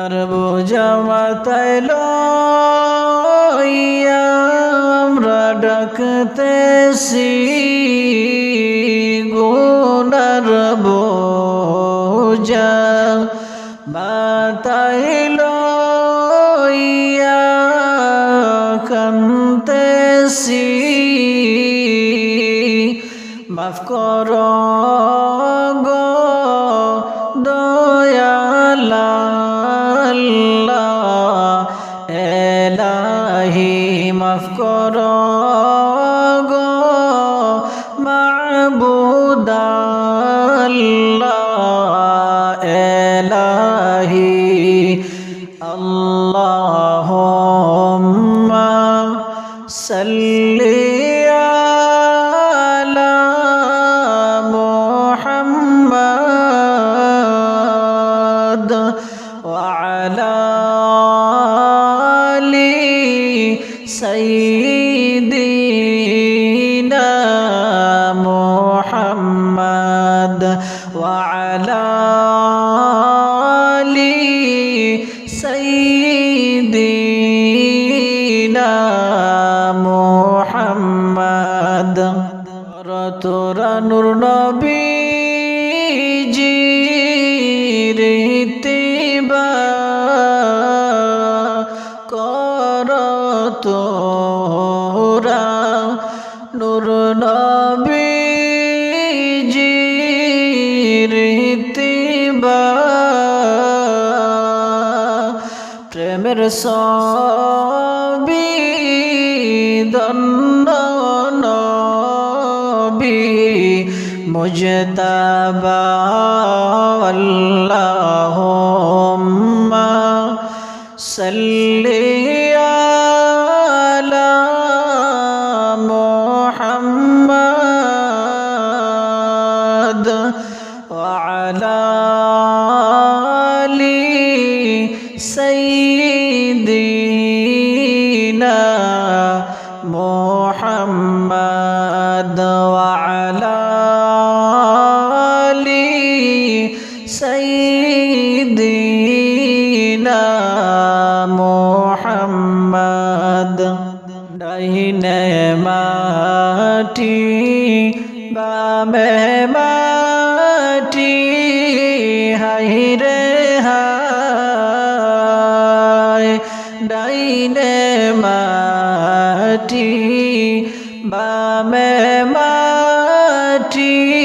গুনার বোঝা মাতাইল আমরা ডাকতেছি গুনার বোঝা মাতাইল কান্তেছি মাফ কর গো صلي على محمد وعلى آل سيدنا محمد وعلى آل سيدنا প্রেমের সবি দন্ন নবী মুজতাবা খুশি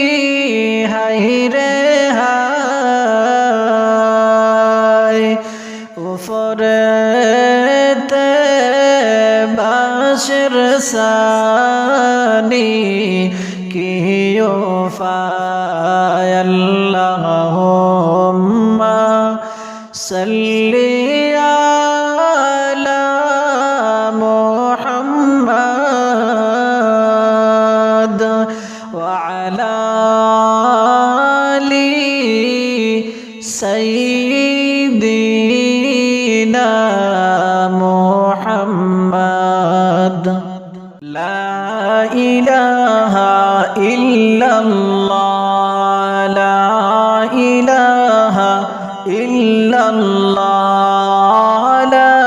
إلا الله لا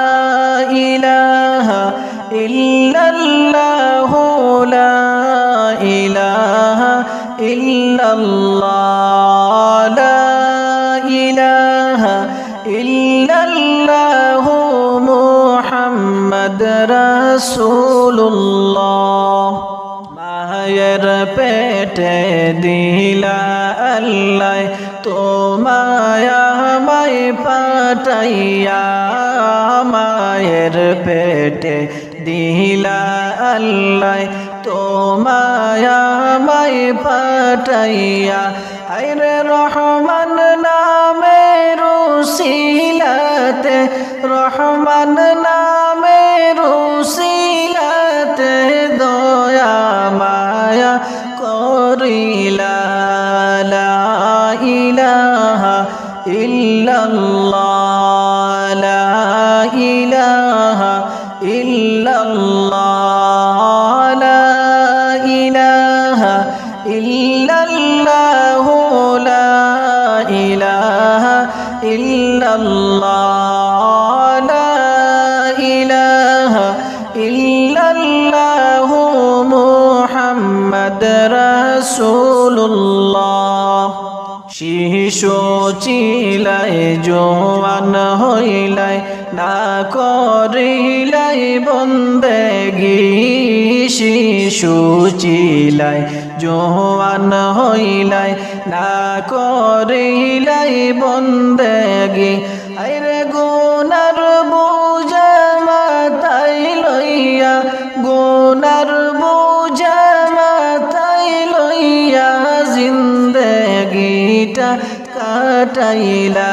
إله إلا الله لا إله إلا الله لا إله إلا الله محمد رسول الله মায়ের পেটে দিলা আল্লাহ তোমায় আমায় পাঠাইয়া মায়ের পেটে দিলা আল্লাহ তোমায় মাই পাঠাইয়া আইরে রহমান নামে রুশিলাতে রহমান নামে ইলাহা ইল্লাল্লাহ লা ইলাহা ইল্লাল্লাহ মুহাম্মদ রাসূলুল্লাহ। শিশু চিলাই জোয়ান হইলাই না করিলাই বন্দেগি। শিশু চিলাই জোয়ান হইলাই, না করিলাই বন্দেগি। আইরে গুনার বুঝা মাতাই লইয়া, গুনার বুঝা মাতাই লইয়া জিন্দগিটা কাটাইলা।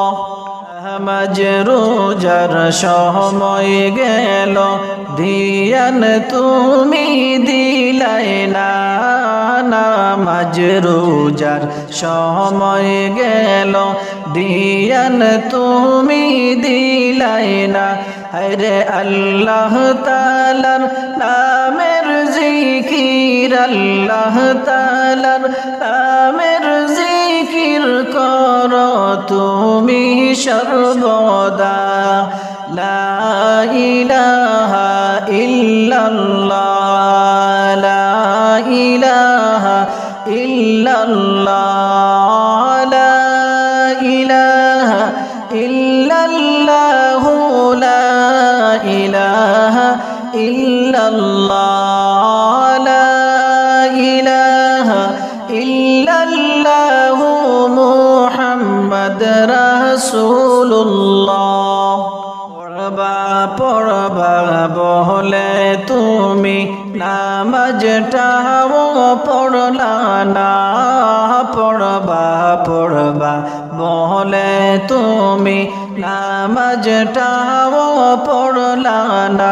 রাসূলুল্লাহ মাজরুজার সময় গেল। দিয়ান তুমি দিলাই না, নামাজ রোজার সময় গেল। দিয়ান তুমি দিলাই না হরে আল্লাহ তালার নামের জিকির, আল্লাহ তালার নামের জিকির কর। তুমি সর্বদা লা ইলাহা ইল্লাল্লাহ লা ইলাহা ইল্লাল্লাহ লা ইলাহা ইল্লাল্লাহ লা ইলাহা ইল্লাল্লাহ। নামাজটাও পড়লা না পড়বা পড়বা। বলে তুমি নামাজটাও পড়লা না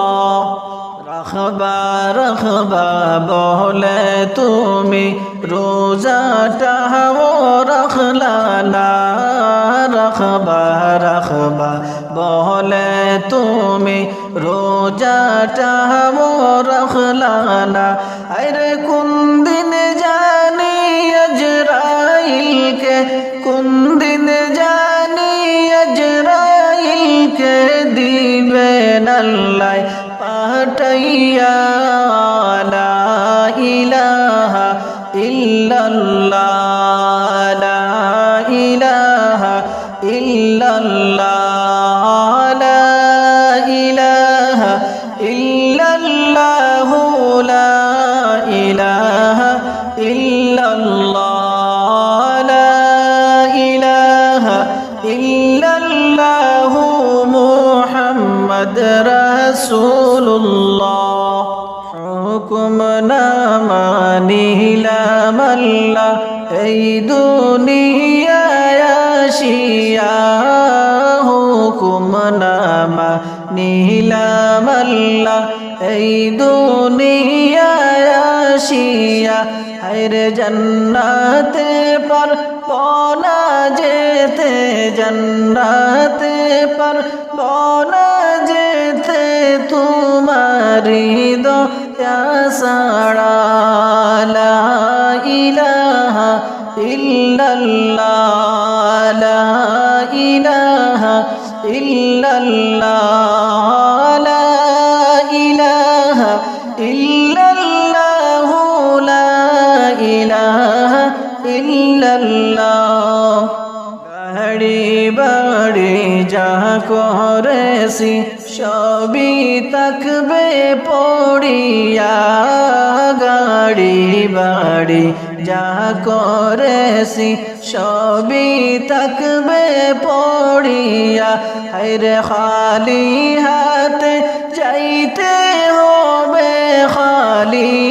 রাখবা রাখবা বলে তুমি রোজাটাও রাখলা না। রাখবা রাখবা বলে তুমি রোজাটাও রাখলা না। আরে কোন দিন জানি আজরাইলকে, কোন দিন জানি আজরাইলকে দিবেন আল্লাহ। পাঠাইয়া মানিলাম আল্লাহ এই দুনিয়ায় আসিয়া, হায়রে জন্নাতে পর পনা যেতে, জন্নাতে পর পনা যেতে তোমারি দয়া সাড়া করেছি, সবই তাকবে পড়িয়া গাড়ি বাড়ি। যা করেছি, সবই তাকবে পড়িয়া। হায়রে খালি হাতে যাইতে হবে খালি।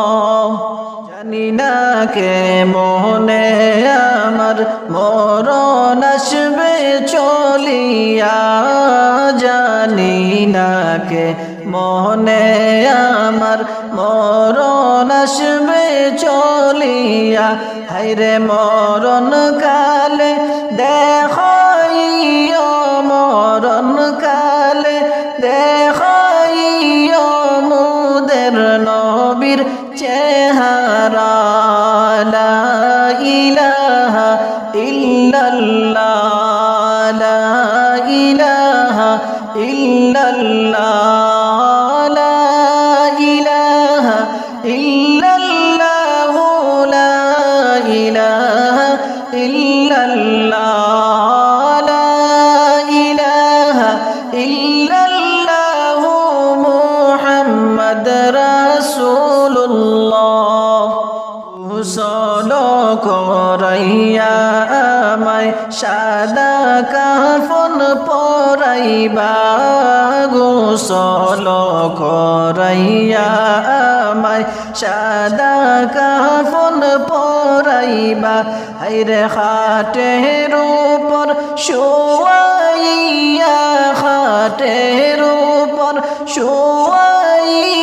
কে মনে আমার মরণ আসবে, চলিয়া জানি না কে। মনে আমার মরণ আসবে, চলিয়া হাইরে মরণ কালে ইল্লাল্লাহ। করাইয়া আমায় সাদা কাফন পরাইবা। হাইরে খাটের উপর শোয়াইয়া খাটের উপর শোয়াইয়া